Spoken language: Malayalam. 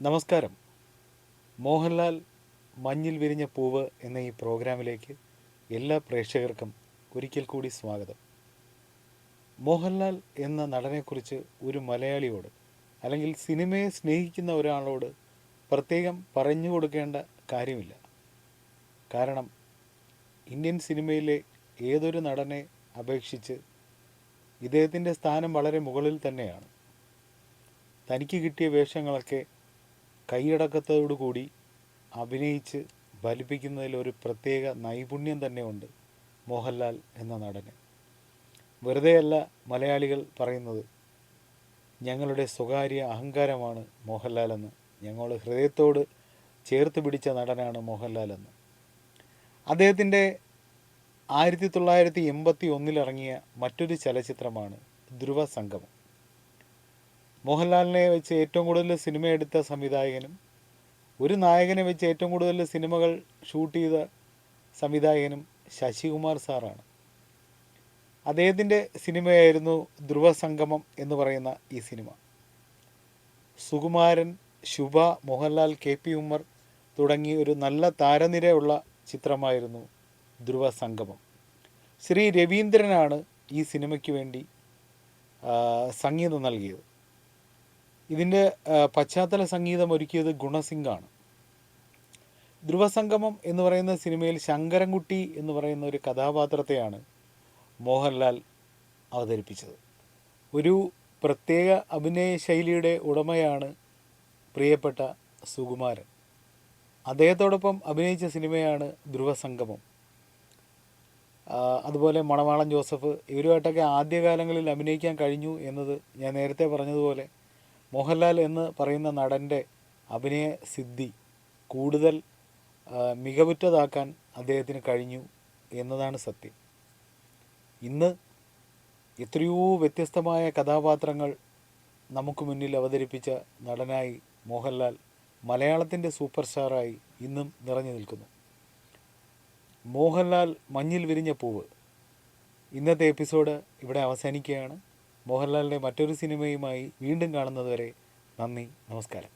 നമസ്കാരം. മോഹൻലാൽ മഞ്ഞിൽ വിരിഞ്ഞ പൂവ് എന്ന ഈ പ്രോഗ്രാമിലേക്ക് എല്ലാ പ്രേക്ഷകർക്കും ഒരിക്കൽ കൂടി സ്വാഗതം. മോഹൻലാൽ എന്ന നടനെക്കുറിച്ച് ഒരു മലയാളിയോട് അല്ലെങ്കിൽ സിനിമയെ സ്നേഹിക്കുന്ന ഒരാളോട് പ്രത്യേകം പറഞ്ഞു കൊടുക്കേണ്ട കാര്യമില്ല. കാരണം ഇന്ത്യൻ സിനിമയിലെ ഏതൊരു നടനെ അപേക്ഷിച്ച് ഇദ്ദേഹത്തിന്റെ സ്ഥാനം വളരെ മുകളിൽ തന്നെയാണ്. തനിക്ക് കിട്ടിയ വേഷങ്ങളൊക്കെ കൈയടക്കത്തോടുകൂടി അഭിനയിച്ച് ഫലിപ്പിക്കുന്നതിൽ ഒരു പ്രത്യേക നൈപുണ്യം തന്നെയുണ്ട് മോഹൻലാൽ എന്ന നടന്. വെറുതെയല്ല മലയാളികൾ പറയുന്നത് ഞങ്ങളുടെ സ്വകാര്യ അഹങ്കാരമാണ് മോഹൻലാൽ എന്ന്. ഞങ്ങൾ ഹൃദയത്തോട് ചേർത്ത് പിടിച്ച നടനാണ് മോഹൻലാൽ എന്ന്. അദ്ദേഹത്തിന്റെ ആയിരത്തി തൊള്ളായിരത്തി എൺപത്തി ഒന്നിലിറങ്ങിയ മറ്റൊരു ചലച്ചിത്രമാണ് ധ്രുവ സംഗമം മോഹൻലാലിനെ വെച്ച് ഏറ്റവും കൂടുതൽ സിനിമ എടുത്ത സംവിധായകനും ഒരു നായകനെ വെച്ച് ഏറ്റവും കൂടുതൽ സിനിമകൾ ഷൂട്ട് ചെയ്ത സംവിധായകനും ശശികുമാർ സാറാണ്. അദ്ദേഹത്തിന്റെ സിനിമയായിരുന്നു ധ്രുവസംഗമം എന്ന് പറയുന്ന ഈ cinema. Sukumaran Shubha Mohanlal K P Ummer തുടങ്ങി ഒരു നല്ല താരനിരയുള്ള ചിത്രമായിരുന്നു ധ്രുവസംഗമം ശ്രീ രവീന്ദ്രനാണ് ഈ സിനിമയ്ക്ക് വേണ്ടി സംഗീതം നൽകിയത്. ഇതിന്റെ പശ്ചാത്തല സംഗീതം ഒരുക്കിയത് ഗുണസിംഗാണ് ധ്രുവസംഗമം എന്ന് പറയുന്ന സിനിമയിൽ ശങ്കരൻകുട്ടി എന്ന് പറയുന്ന ഒരു കഥാപാത്രത്തെയാണ് മോഹൻലാൽ അവതരിപ്പിച്ചത്. ഒരു പ്രത്യേക അഭിനയ ശൈലിയുടെ ഉടമയാണ് പ്രിയപ്പെട്ട സുകുമാരൻ. അദ്ദേഹത്തോടൊപ്പം അഭിനയിച്ച സിനിമയാണ് ധ്രുവസംഗമം അതുപോലെ മണവാളൻ ജോസഫ് ഇവരുമായിട്ടൊക്കെ ആദ്യകാലങ്ങളിൽ അഭിനയിക്കാൻ കഴിഞ്ഞു എന്നത് ഞാൻ നേരത്തെ പറഞ്ഞതുപോലെ മോഹൻലാൽ എന്ന് പറയുന്ന നടന്റെ അഭിനയ സിദ്ധി കൂടുതൽ മികവുറ്റതാക്കാൻ അദ്ദേഹത്തിന് കഴിഞ്ഞു എന്നതാണ് സത്യം. ഇന്ന് എത്രയോ വ്യത്യസ്തമായ കഥാപാത്രങ്ങൾ നമുക്ക് മുന്നിൽ അവതരിപ്പിച്ച നടനായി മോഹൻലാൽ മലയാളത്തിന്റെ സൂപ്പർ സ്റ്റാറായി ഇന്നും നിറഞ്ഞു നിൽക്കുന്നു. മോഹൻലാൽ മഞ്ഞിൽ വിരിഞ്ഞ പൂവ്. ഇന്നത്തെ എപ്പിസോഡ് ഇവിടെ അവസാനിക്കുകയാണ്. മോഹൻലാലിന്റെ മറ്റൊരു സിനിമയുമായി വീണ്ടും കാണുന്നതുവരെ നന്ദി നമസ്കാരം.